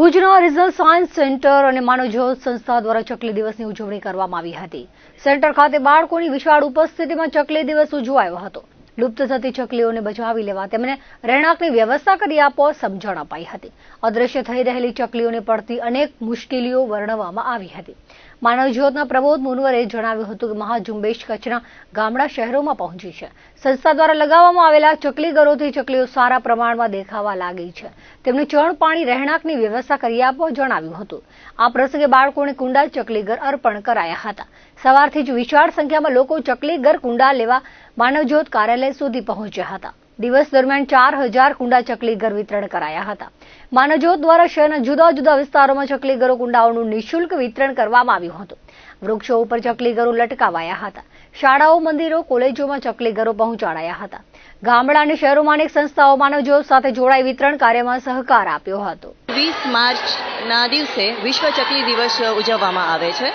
ભુજના રિઝલ science centre અને માનવજ્યોત સંસ્થા દ્વારા ચકલી દિવસની ઉજવણી કરવામાં આવી હતી. સેન્ટર ખાતે બાળકોની વિશાળ ઉપસ્થિતિમાં ચકલી દિવસ ઉજવાયો હતો. લુપ્ત થતી ચકલીઓને બચાવી લેવા તેમને રહેણાંકની વ્યવસ્થા કરી આપવા સમજણ અપાઈ હતી. અદ્રશ્ય થઈ રહેલી ચકલીઓને પડતી અનેક મુશ્કેલીઓ વર્ણવવામાં આવી હતી. માનવજ્યોતના પ્રબોધ મુનવરે જણાવ્યું હતું કે મહાઝુંબેશ કચ્છના ગામડા શહેરોમાં પહોંચી છે. સંસ્થા દ્વારા લગાવવામાં આવેલા ચકલી ઘરોથી ચકલીઓ સારા પ્રમાણમાં દેખાવા લાગી છે. તેમને ચણ પાણી રહેણાંકની વ્યવસ્થા કરી આપવા જણાવ્યું હતું. આ પ્રસંગે બાળકોને કુંડા ચકલીઘર અર્પણ કરાયા હતા. સવારથી જ વિશાળ સંખ્યામાં લોકો ચકલીઘર કુંડા લેવા માનવજ્યોત કાર્યાલય સુધી પહોંચ્યા હતા. દિવસ દરમિયાન ચાર હજાર કુંડા ચકલીઘર વિતરણ કરાયા હતા. માનવજ્યોત દ્વારા શહેરના જુદા જુદા વિસ્તારોમાં ચકલીઘરો કુંડાઓનું નિઃશુલ્ક વિતરણ કરવામાં આવ્યું હતું. વૃક્ષો ઉપર ચકલીઘરો લટકાવાયા હતા. શાળાઓ, મંદિરો, કોલેજોમાં ચકલીઘરો પહોંચાડાયા હતા. ગામડા અને શહેરોમાં અનેક સંસ્થાઓ માનવજ્યોત સાથે જોડાઈ વિતરણ કાર્યમાં સહકાર આપ્યો હતો. વીસ માર્ચના દિવસે વિશ્વ ચકલી દિવસ ઉજવવામાં આવે છે.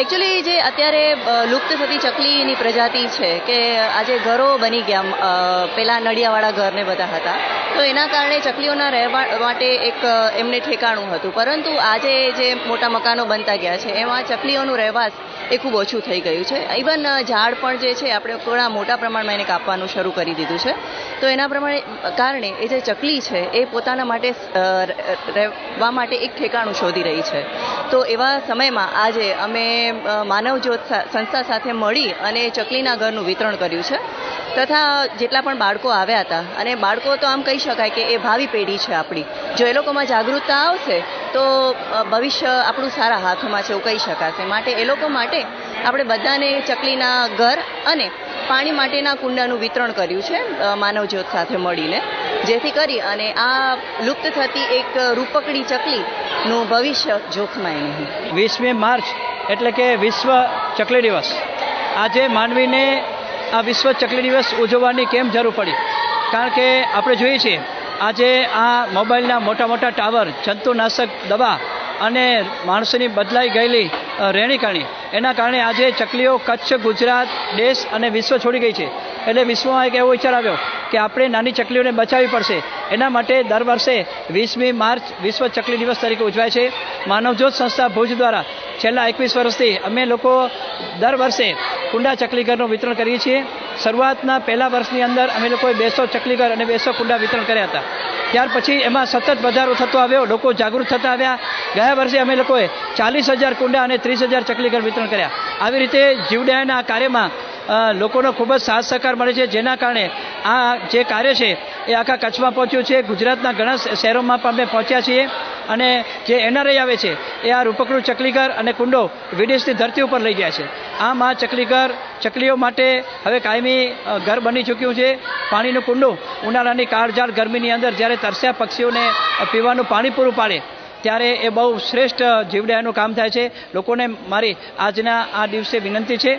એકચ્યુઅલી જે અત્યારે લુપ્ત થતી ચકલીની પ્રજાતિ છે કે આજે ઘરો બની ગયા પેલા નડિયાવાળા ઘર ને બધા હતા, તો એના કારણે ચકલીઓના રહેવા માટે એક એમને ઠેકાણું હતું. પરંતુ આજે જે મોટા મકાનો બનતા ગયા છે, એમાં ચકલીઓનું રહેવાસ એ ખૂબ ઓછું થઈ ગયું છે. ઇવન ઝાડ પણ જે છે, આપણે થોડા મોટા પ્રમાણમાં એને કાપવાનું શરૂ કરી દીધું છે. તો એના પ્રમાણે, કારણે એ જે ચકલી છે, એ પોતાના માટે રહેવા માટે એક ઠેકાણું શોધી રહી છે. તો એવા સમયમાં આજે અમે અ, માનવજ્યોત સંસ્થા સાથે મળી અને ચકલીના ઘરનું વિતરણ કર્યું છે. તથા જેટલા પણ બાળકો આવ્યા હતા અને બાળકો તો આમ કહી શકાય કે એ ભાવિ પેઢી છે આપણી. જો એ લોકોમાં જાગૃતતા આવશે તો ભવિષ્ય આપણું સારા હાથમાં છે એવું કહી શકાશે. માટે એ લોકો માટે આપણે બધાને ચકલીના ઘર અને પાણી માટેના કુંડાનું વિતરણ કર્યું છે માનવજ્યોત સાથે મળીને. જેથી કરી અને આ લુપ્ત થતી એક રૂપકડી ચકલીનું ભવિષ્ય જોખમાય નહીં. વીસમી માર્ચ એટલે કે વિશ્વ ચકલી દિવસ. આજે માનવીને આ વિશ્વ ચકલી દિવસ ઉજવવાની કેમ જરૂર પડી? કારણ કે આપણે જોઈએ છીએ, આજે આ મોબાઈલના મોટા મોટા ટાવર, જંતુનાશક દવા અને માણસોની બદલાઈ ગયેલી રહેણીકરણી એના કારણે આજે ચકલીઓ કચ્છ, ગુજરાત, દેશ અને વિશ્વ છોડી ગઈ છે. એટલે વિશ્વમાં એક એવો વિચાર આવ્યો કે આપણે નાની ચકલીઓને બચાવવી પડશે. એના માટે દર વર્ષે વીસમી માર્ચ વિશ્વ ચકલી દિવસ તરીકે ઉજવાય છે. માનવજ્યોત સંસ્થા ભુજ દ્વારા છેલ્લા એકવીસ વર્ષથી અમે લોકો દર વર્ષે કુંડા ચકલીઘરનું વિતરણ કરીએ છીએ. શરૂઆતના પહેલા વર્ષની અંદર અમે લોકોએ બેસો ચકલીઘર અને બેસો કુંડા વિતરણ કર્યા હતા. ત્યાર પછી એમાં સતત વધારો થતો આવ્યો, લોકો જાગૃત થતા આવ્યા. ગયા વર્ષે અમે લોકોએ ચાલીસ હજાર કુંડા અને ત્રીસ હજાર ચકલીઘર વિતરણ કર્યા. આવી રીતે જીવડાયના કાર્યમાં લોકોનો ખૂબ જ સાથ સહકાર મળે છે. જેના કારણે આ જે કાર્ય છે એ આખા કચ્છમાં પહોંચ્યું છે. ગુજરાતના ઘણા શહેરોમાં પણ અમે પહોંચ્યા છીએ. અને જે એનઆરઆઈ આવે છે, એ આ રૂપકડું ચકલીઘર અને કુંડો વિદેશની ધરતી ઉપર લઈ ગયા છે. આમ આ ચકલીઘર, ચકલીઓ માટે હવે કાયમી ઘર બની ચૂક્યું છે. પાણીનું કુંડો, ઉનાળાની કાળઝાળ ગરમીની અંદર જ્યારે તરસ્યા પક્ષીઓને પીવાનું પાણી પૂરું પાડે, ત્યારે એ બહુ શ્રેષ્ઠ જીવડાયાનું કામ થાય છે. લોકોને મારી આજના આ દિવસે વિનંતી છે.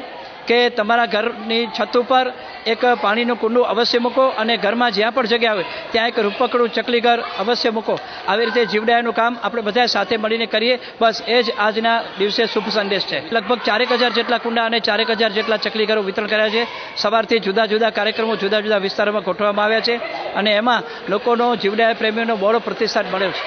કે તમારા ઘરની છત ઉપર એક પાણીનું કુંડું અવશ્ય મૂકો અને ઘરમાં જ્યાં પણ જગ્યા હોય, ત્યાં એક રૂપકડું ચકલીઘર અવશ્ય મૂકો. આવી રીતે જીવડાયાનું કામ આપણે બધા સાથે મળીને કરીએ. બસ એ જ આજના દિવસે શુભ સંદેશ છે. લગભગ ચારેક હજાર જેટલા કુંડા અને ચારેક હજાર જેટલા ચકલીઘરો વિતરણ કર્યા છે. સવારથી જુદા જુદા કાર્યક્રમો જુદા જુદા વિસ્તારોમાં ગોઠવવામાં આવ્યા છે અને એમાં લોકોનો જીવડાયા પ્રેમીઓનો બહોળો પ્રતિસાદ મળ્યો છે.